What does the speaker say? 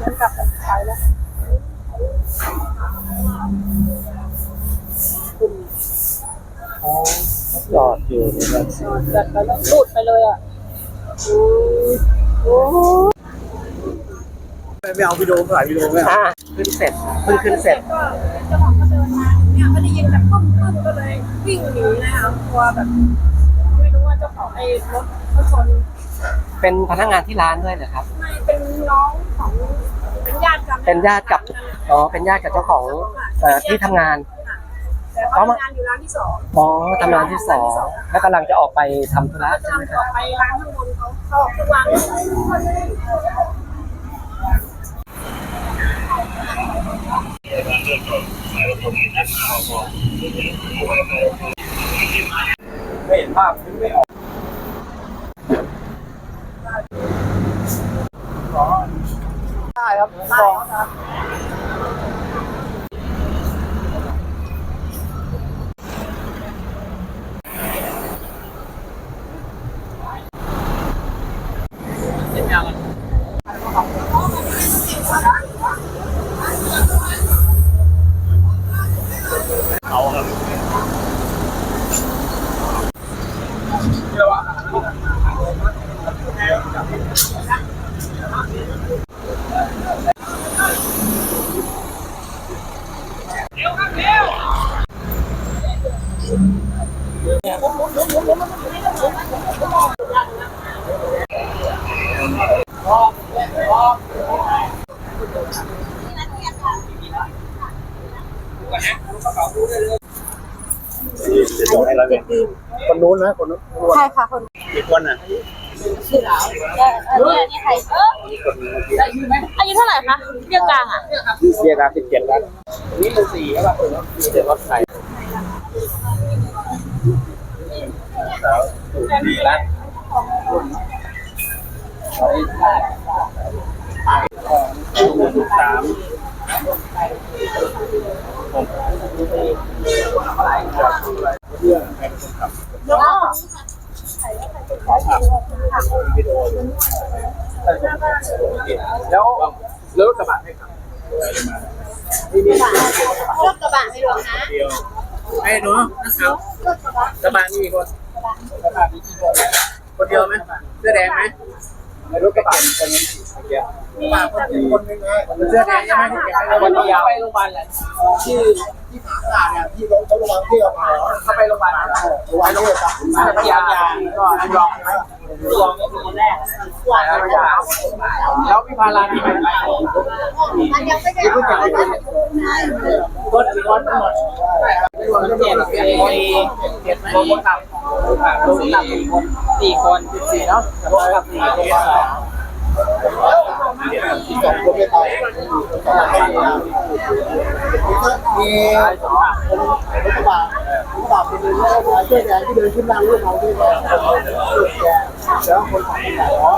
เดินกลับกันไปแล้วจอดอยู่นะครับจัดไปแล้วรูดไปเลยอะโอ้โหไม่เอาวิดีโอถ่ายวิดีโอไม่เอาขึ้นเสร็จเพิ่งขึ้นเสร็จก็เจ้าของก็เดินมาเนี่ยก็ได้ยินแบบปึ้มปึ้มก็เลยวิ่งหนีนะคะกลัวแบบไม่รู้ว่าเจ้าของไอ้รถเขาชนเป็นพนักงานที่ร้านด้วยเหรอครับ ไม่เป็นน้อง ของเป็นญาติกันเป็นญาติกับอ๋อเป็นญาติกับเจ้าของเอ่อที่ทำงาน แต่เขาทำงานอยู่ร้านที่สองอ๋อทำงานที่สองแล้วกำลังจะออกไปทำธุระเขาใช่ไหมทำคต่รัอบไปร้านข้างบนเขาเขาออกทุกวันไม่เห็นภาพไม่ออก คนนู้นนะคนนู้นใช่ค่ะคนกี่คนอะชื่อเราเออเนี่ยนี่ใครเอออายุเท่าไหร่คะเรียกกลางอะเรียกการสิบเจ็ดแล้วนี่เป็นสี่แล้วป่ะเจ็ดรถไฟ ดีแล้วสามเรื่องใครเป็นคนขับแล้วก็วิดีโออยู่แล้วแล้วรถกระบะให้ขับนี่นี่รถกระบะไม่รวมนะเดียวไอ้หนูนะครับกระบะนี่กี่คนกระบะมีกี่คน คนเดียวไหมเสื้อแดงไหมในรถกระบะมีคนนึงคนเดียวคนนึงนะเสื้อแดงยังไม่เก็บไปวันเดียวไปโรงพยาบาลแหละที่ที่ขาขาดเนี่ยที่รถเขาระวังที่เอาไปเขาไปโรงพยาบาลโรงพยาบาลยาก็ยอมยอม คนแรกแล้วพี่พาราที่ไปไหนมันยังไม่ได้ที่เพิ่งจะไปเป็นรถรถทั้งหมดรวมเจ็ดเจ็ดเจ็ดรวมคนขับรวมคนขับสี่คนสี่คนสิบสี่เนาะรวมกับสี่คนสองคนไม่ตายมีสองคนรถกระบะ รถกระบะเป็นเรื่องอะไรเสื้อแดงที่เดินขึ้นนั่งรถเขาด้วยกันแล้วคนขับเหรอ